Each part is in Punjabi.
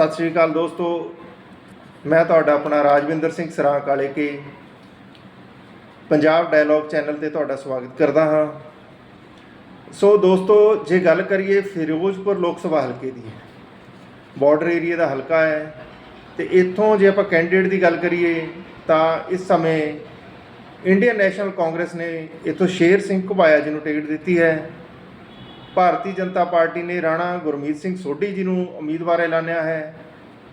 ਸਤਿ ਸ਼੍ਰੀ ਅਕਾਲ ਦੋਸਤੋ। ਮੈਂ ਤੁਹਾਡਾ ਆਪਣਾ ਰਾਜਵਿੰਦਰ ਸਿੰਘ ਸਰਾਂ ਕਾਲੇ ਕੇ ਪੰਜਾਬ ਡਾਇਲੌਗ ਚੈਨਲ ਤੇ ਤੁਹਾਡਾ ਸਵਾਗਤ ਕਰਦਾ ਹਾਂ। ਸੋ ਦੋਸਤੋ, ਜੇ ਗੱਲ ਕਰੀਏ ਫਿਰੋਜ਼ਪੁਰ ਲੋਕ ਸਭਾ ਹਲਕੇ ਦੀ ਬਾਰਡਰ ਏਰੀਆ ਦਾ ਹਲਕਾ ਹੈ। ਤੇ ਇੱਥੋਂ ਜੇ ਆਪਾਂ ਕੈਂਡੀਡੇਟ ਦੀ ਗੱਲ ਕਰੀਏ, ਤਾਂ ਇਸ ਸਮੇਂ ਇੰਡੀਅਨ ਨੈਸ਼ਨਲ ਕਾਂਗਰਸ ਨੇ ਇੱਥੋਂ ਸ਼ੇਰ ਸਿੰਘ ਘੁਬਾਇਆ ਜੀ ਨੂੰ ਟਿਕਟ ਦਿੱਤੀ ਹੈ। ਭਾਰਤੀ ਜਨਤਾ ਪਾਰਟੀ ਨੇ ਰਾਣਾ ਗੁਰਮੀਤ ਸਿੰਘ ਸੋਢੀ ਜੀ ਨੂੰ ਉਮੀਦਵਾਰ ਐਲਾਨਿਆ ਹੈ।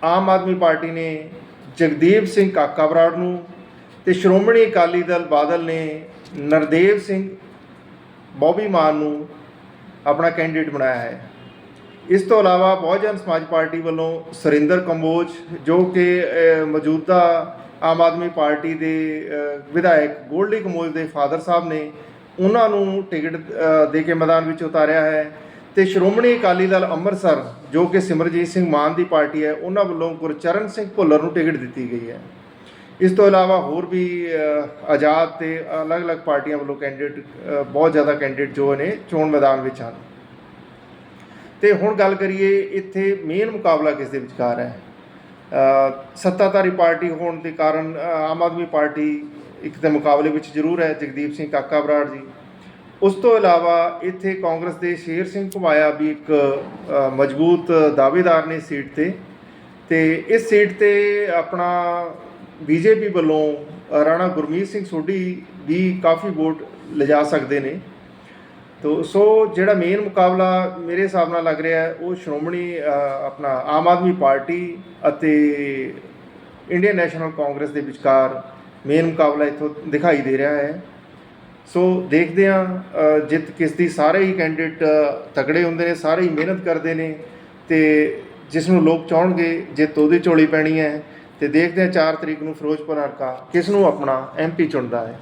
ਆਮ ਆਦਮੀ ਪਾਰਟੀ ਨੇ ਜਗਦੀਪ ਸਿੰਘ ਕਾਕਾ ਬਰਾੜ ਨੂੰ ਤੇ ਸ਼੍ਰੋਮਣੀ ਅਕਾਲੀ ਦਲ ਬਾਦਲ ਨੇ ਨਰਦੇਵ ਸਿੰਘ ਬੌਬੀ ਮਾਨ ਨੂੰ ਆਪਣਾ ਕੈਂਡੀਡੇਟ ਬਣਾਇਆ ਹੈ। ਇਸ ਤੋਂ ਇਲਾਵਾ ਬਹੁਜਨ ਸਮਾਜ ਪਾਰਟੀ ਵੱਲੋਂ ਸੁਰਿੰਦਰ ਕੰਬੋਜ ਜੋ ਕਿ ਮੌਜੂਦਾ ਆਮ ਆਦਮੀ ਪਾਰਟੀ ਦੇ ਵਿਧਾਇਕ ਗੋਲਡੀ ਕੰਬੋਜ ਦੇ ਫਾਦਰ ਸਾਹਿਬ ਨੇ ਉਹਨਾਂ ਨੂੰ ਟਿਕਟ ਦੇ ਕੇ ਮੈਦਾਨ ਵਿੱਚ ਉਤਾਰਿਆ ਹੈ। ਤੇ ਸ਼੍ਰੋਮਣੀ ਅਕਾਲੀ ਦਲ ਅੰਮ੍ਰਿਤਸਰ, ਜੋ ਕਿ ਸਿਮਰਜੀਤ ਸਿੰਘ ਮਾਨ ਦੀ ਪਾਰਟੀ ਹੈ, ਉਹਨਾਂ ਵੱਲੋਂ ਗੁਰਚਰਨ ਸਿੰਘ ਭੁੱਲਰ ਨੂੰ ਟਿਕਟ ਦਿੱਤੀ ਗਈ ਹੈ। ਇਸ ਤੋਂ ਇਲਾਵਾ ਹੋਰ ਵੀ ਆਜ਼ਾਦ ਤੇ ਅਲੱਗ-ਅਲੱਗ ਪਾਰਟੀਆਂ ਵੱਲੋਂ ਕੈਂਡੀਡੇਟ ਬਹੁਤ ਜ਼ਿਆਦਾ ਕੈਂਡੀਡੇਟ ਜੋ ਨੇ, ਚੋਣ ਮੈਦਾਨ ਵਿੱਚ ਹਨ। ਤੇ ਹੁਣ ਗੱਲ ਕਰੀਏ, ਇੱਥੇ ਮੇਨ ਮੁਕਾਬਲਾ ਕਿਸ ਦੇ ਵਿਚਕਾਰ ਹੈ? ਸੱਤਾਧਾਰੀ ਪਾਰਟੀ ਹੋਣ ਦੇ ਕਾਰਨ ਆਮ ਆਦਮੀ ਪਾਰਟੀ ਇੱਕ ਤੇ ਮੁਕਾਬਲੇ ਵਿੱਚ ਜ਼ਰੂਰ ਹੈ ਜਗਦੀਪ ਸਿੰਘ ਕਾਕਾ ਬਰਾੜ ਜੀ। ਉਸ ਤੋਂ ਇਲਾਵਾ ਇੱਥੇ ਕਾਂਗਰਸ ਦੇ ਸ਼ੇਰ ਸਿੰਘ ਘੁਮਾਇਆ ਵੀ ਇੱਕ ਮਜ਼ਬੂਤ ਦਾਅਵੇਦਾਰ ਨੇ ਸੀਟ ਤੇ। ਤੇ ਇਸ ਸੀਟ ਤੇ ਆਪਣਾ ਬੀਜੇਪੀ ਵੱਲੋਂ ਰਾਣਾ ਗੁਰਮੀਤ ਸਿੰਘ ਸੋਢੀ ਵੀ ਕਾਫੀ ਵੋਟ ਲਿਜਾ ਸਕਦੇ ਨੇ। ਤੋ, ਸੋ ਜਿਹੜਾ ਮੇਨ ਮੁਕਾਬਲਾ ਮੇਰੇ ਹਿਸਾਬ ਨਾਲ ਲੱਗ ਰਿਹਾ ਹੈ, ਉਹ ਸ਼੍ਰੋਮਣੀ ਆਪਣਾ ਆਮ ਆਦਮੀ ਪਾਰਟੀ ਅਤੇ ਇੰਡੀਅਨ ਨੈਸ਼ਨਲ ਕਾਂਗਰਸ ਦੇ ਵਿਚਕਾਰ ਮੇਨ ਮੁਕਾਬਲਾ ਇੱਥੋਂ ਦਿਖਾਈ ਦੇ ਰਿਹਾ ਹੈ। ਸੋ ਦੇਖਦੇ ਹਾਂ ਜਿੱਤ ਕਿਸ ਦੀ ਸਾਰੇ ਹੀ ਕੈਂਡੀਡੇਟ ਤਕੜੇ ਹੁੰਦੇ ਨੇ, ਸਾਰੇ ਹੀ ਮਿਹਨਤ ਕਰਦੇ ਨੇ ਤੇ ਜਿਸ ਨੂੰ ਲੋਕ ਚਾਹਣਗੇ, ਜਿੱਤ ਉਹਦੀ ਝੋਲੀ ਪੈਣੀ ਹੈ। ਤੇ ਦੇਖਦੇ ਹਾਂ 4 ਤਰੀਕ ਨੂੰ ਫਿਰੋਜ਼ਪੁਰ ਹਲਕਾ ਕਿਸ ਨੂੰ ਆਪਣਾ ਐਮਪੀ ਚੁਣਦਾ ਹੈ।